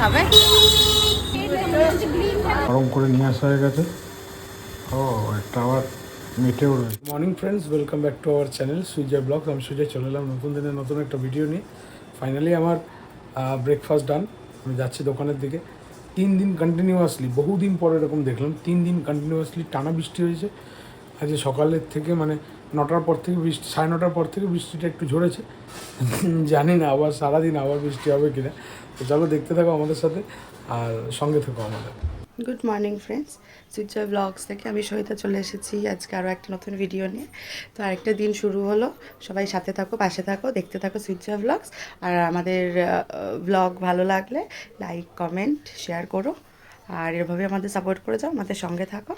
খাবে গরম করে নিয়ে আসা হয়ে গেছে। ও একটা আবার মেটেও রয়েছে morning friends welcome back to our channel Sujoy vlog আমি সুজয় চলে এলাম নতুন দিনের নতুন একটা ভিডিও নিয়ে। ফাইনালি আমার ব্রেকফাস্ট ডান আমি যাচ্ছি দোকানের দিকে। তিন দিন কন্টিনিউয়াসলি বহুদিন পরে এরকম দেখলাম তিন দিন কন্টিনিউয়াসলি টানা বৃষ্টি হয়েছে। আজকে সকালের থেকে মানে নটার পর থেকে বৃষ্টি, সাড়ে নটার পর থেকে বৃষ্টিটা একটু ঝরেছে। জানি না আবার সারাদিন আবার বৃষ্টি হবে কিনা। তো চলো দেখতে থাকো আমাদের সাথে আর সঙ্গে থাকো আমাদের। Good morning friends Sujoy vlogs থেকে আমি সহিতা চলে এসেছি আজকে আরও একটা নতুন ভিডিও নিয়ে। তো আরেকটা দিন শুরু হলো। সবাই সাথে থাকো, পাশে থাকো, দেখতে থাকো সুজয় ব্লগস আর আমাদের ব্লগ ভালো লাগলে লাইক কমেন্ট শেয়ার করো। আর এভাবে আমাদের সাপোর্ট করে যাও আমাদের সঙ্গে থাকো।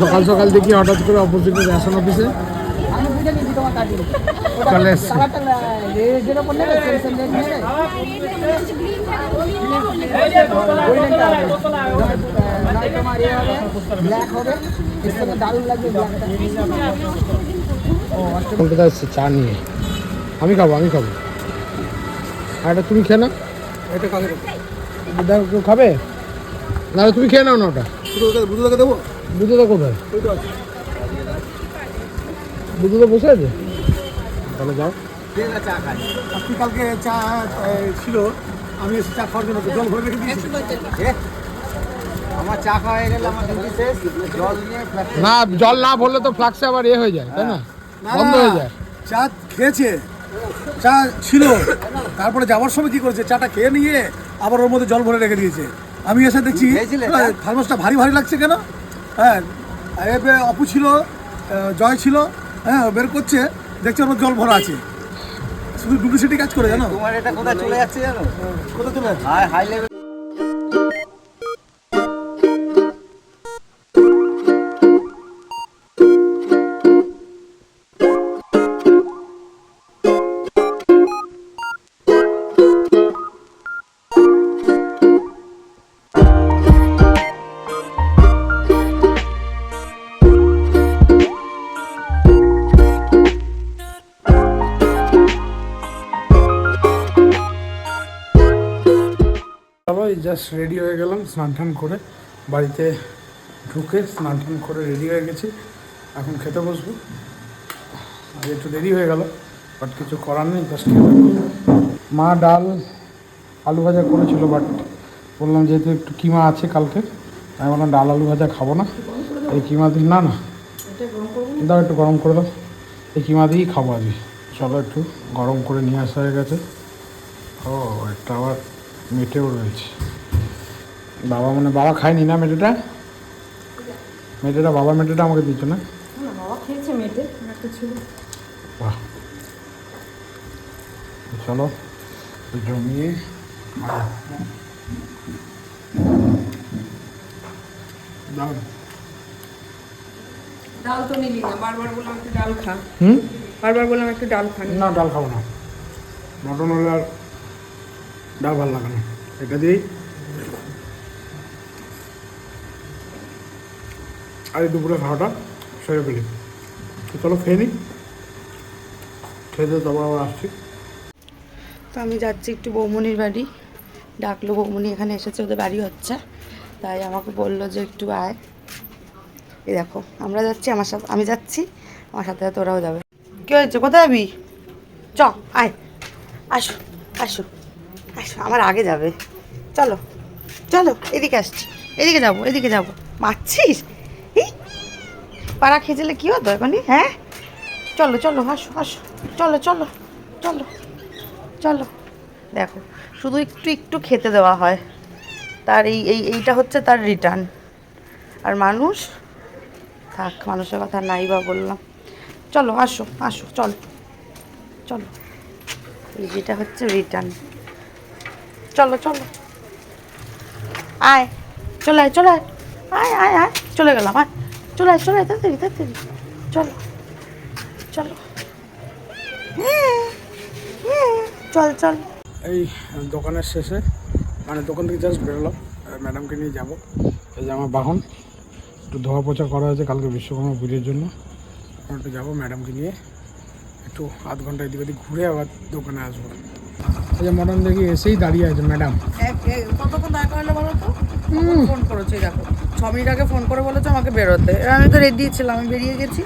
সকাল সকাল দেখি হঠাৎ করে অপোজিটে রেশন অফিসে কলকাতা এসছে। চা নিয়ে। আমি খাব আমি খাব। আর এটা তুমি খেয়ে নাও। এটা কেউ খাবে? না তুমি খেয়ে নাও না ওটা। দেবো? বুঝতে কোথায়? বুঝতে বসে আছে? তাহলে যাও। আপনি কালকে চা ছিল। আমি চা খাওয়ার জন্য জল ভরে রেখে দিয়েছি। আমার চা খাওয়া হয়ে গেলে আমার ডিউটি শেষ। জল নিয়ে না জল না ভরলে তো ফ্লাক্সে আবার ইয়ে হয়ে যায় তাই না? না, বন্ধ হয়ে যায়। চা খেয়েছে। চা ছিল। তারপরে যাওয়ার সময় কি করেছে? চাটা খেয়ে নিয়ে আবার ওর মধ্যে জল ভরে রেখে দিয়েছে। আমি এসে দেখছি থার্মোসটা ভারী ভারী লাগছে কেন? হ্যাঁ এবে অপু ছিল জয় ছিল হ্যাঁ বের করছে দেখছে আমার জল ভরা আছে। শুধু ডুপ্লিসিটি কাজ করে জানো? তোমার এটা কোথায় চলে যাচ্ছে জানো? কোথায় চলে যাচ্ছে? হাই লেভেল এই জাস্ট রেডি হয়ে গেলাম স্নান টান করে। বাড়িতে ঢুকে স্নান টান করে রেডি হয়ে গেছি। এখন খেতে বসবো। আজ একটু দেরি হয়ে গেল বাট কিছু করার নেই জাস্ট খেতে মা ডাল, আলু ভাজা করেছিল বাট বললাম যেহেতু একটু কিমা আছে কালকে আমি বললাম ডাল আলু ভাজা খাব না। এই কিমা দিয়ে না না। দাও একটু গরম করে দাও। এই কিমা দিয়েই খাব আজকে। চলো একটু গরম করে নিয়ে আসা হয়ে গেছে। ও, একটা আবার মেটেও রয়েছে। বাবা মানে বাবা খায়নি না মেটেটা? মেটেটা বাবা মেটেটা আমাকে দিচ্ছ না? বাহ। চলো জমিয়ে দাও। ডাল তো নিলি না বারবার বললাম একটু ডাল খা। হুম? বারবার বললাম একটু ডাল খা। না ডাল খাব না। মটন হলে আর ডাল ভালো লাগে না এটা দিয়েই আর দুপুরে খাওয়াটা সেরে ফেলি চলো খেয়ে নিই খেয়ে দিয়ে আবার আসছি। তো আমি যাচ্ছি একটু বৌমনির বাড়ি। ডাকলো বৌমনি, এখানে এসেছে, ওদের বাড়ি হচ্ছে। তাই আমাকে বলল যে একটু আয়। এই দেখো, আমরা যাচ্ছি, আমার সাথে আমি যাচ্ছি, আমার সাথে সাথে ওরাও যাবে। কী হয়েছে? কোথায় যাবি? চ, আয়। আসো আসো। আমার আগে যাবে। চলো চলো, এদিকে আসছি। এদিকে যাব এদিকে যাব। মারছিস? পাড়া খেয়েছিলে কী হতো এখনই হ্যাঁ? চলো চলো, আসো আসো। চলো চলো চলো চলো। দেখো, শুধু একটু একটু খেতে দেওয়া হয়। তার এই এই, এইটা হচ্ছে তার রিটার্ন আর মানুষ? থাক, মানুষের কথা নাই বা বললাম। চলো, আসো আসো, চলো চলো। এই যেটা হচ্ছে রিটার্ন চলো চলো। আয়, চলে আয় চলে আয়। আয় আয় আয়। চলে গেলাম, আয়। চলে আয় চলে আয়, তাড়াতাড়ি তাড়াতাড়ি। চলো চলো। চল চল। এই, দোকানের শেষে মানে দোকান থেকে জাস্ট বেরোলাম। ম্যাডামকে নিয়ে যাব। এই যে আমার বাহন, একটু ধোয়া পোছা করা হয়েছে কালকে বিশ্বকর্মা পুজোর জন্য। এখন একটু যাব ম্যাডামকে নিয়ে। একটু আধ ঘণ্টা এদিক ওদিক ঘুরে আবার দোকানে আসব। এই যে মটন দেখি এসেই দাঁড়িয়ে আছে ম্যাডাম কতক্ষণ দাঁড় করালে বলো তো? ফোন করেছ দেখো। ছ মিনিট আগে ফোন করে বলেছ আমাকে বেরোতে। আমি তো রেডি ছিলাম আমি বেরিয়ে গেছি।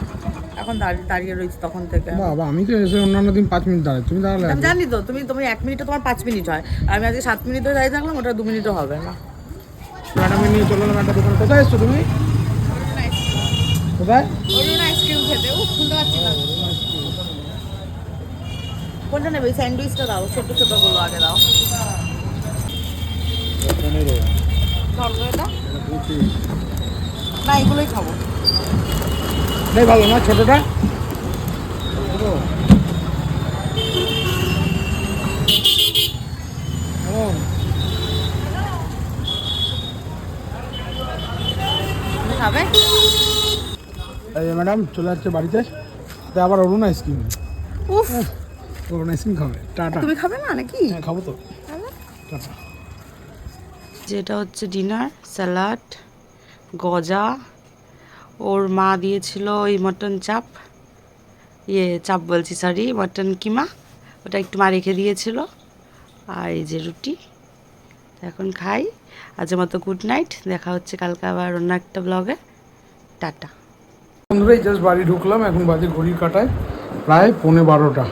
এখন দাঁড়িয়ে দাঁড়িয়ে রয়েছি তখন থেকে। বাবা আমি তো এসে অন্যান্য দিন পাঁচ মিনিট দাঁড়াই তুমি দাঁড়ালে আমি জানি তো তুমি তুমি এক মিনিটে তোমার পাঁচ মিনিট হয়। আমি আজকে সাত মিনিট ধরে দাঁড়িয়ে থাকলাম ওটা দু মিনিটও হবে না। ম্যাডামকে নিয়ে চলে এলাম একটা দোকানে। কোথায় এসছো তুমি? কোথায়? আইসক্রিম খেতে ও শুনতে পাচ্ছি না। কোনটা নেবে? স্যান্ডউইচটা দাও ছোট ছোটগুলো আগে দাও? না এগুলোই খাব। এটাই ভালো না ছোটটা? খাবে? ম্যাডাম চলে যাচ্ছে বাড়িতে। আবার অরুণ আইসক্রিম। উফ। অরুণ আইসক্রিম খাবে। টাটা। তুমি খাবে না নাকি? হ্যাঁ খাব তো। টাটা। যেটা হচ্ছে ডিনার স্যালাড গজা। ওর মা দিয়েছিল ওই মটন চাপ ইয়ে চাপ বলছি সরি মটন কিমা। ওটা একটু মা রেখে দিয়েছিল। আর এই যে রুটি। এখন খাই। আজের মতো গুড নাইট দেখা হচ্ছে কালকে আবার অন্য একটা ব্লগে টাটা। বন্ধুরা এই জাস্ট বাড়ি ঢুকলাম। এখন বাজে ঘড়ি কাটায়। প্রায় পৌনে বারোটা।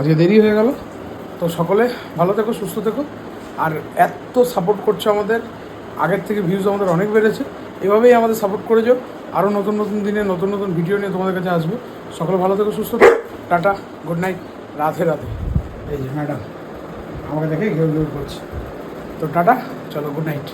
আজকে দেরি হয়ে গেল। তো সকলে ভালো থেকো, সুস্থ থেকো। আর এত সাপোর্ট করছ আমাদের, আগের থেকে ভিউজ আমাদের অনেক বেড়েছে। এভাবেই আমাদের সাপোর্ট করে যাও। আরও নতুন নতুন দিনে, নতুন নতুন ভিডিও নিয়ে তোমাদের কাছে আসব। সকলে ভালো থেকো, সুস্থ থেকো। Tata good night Radhe Radhe. এই যে ম্যাডাম, আমাকে দেখে ঘেউ ঘেউ করছে। তো টাটা, চলো গুড নাইট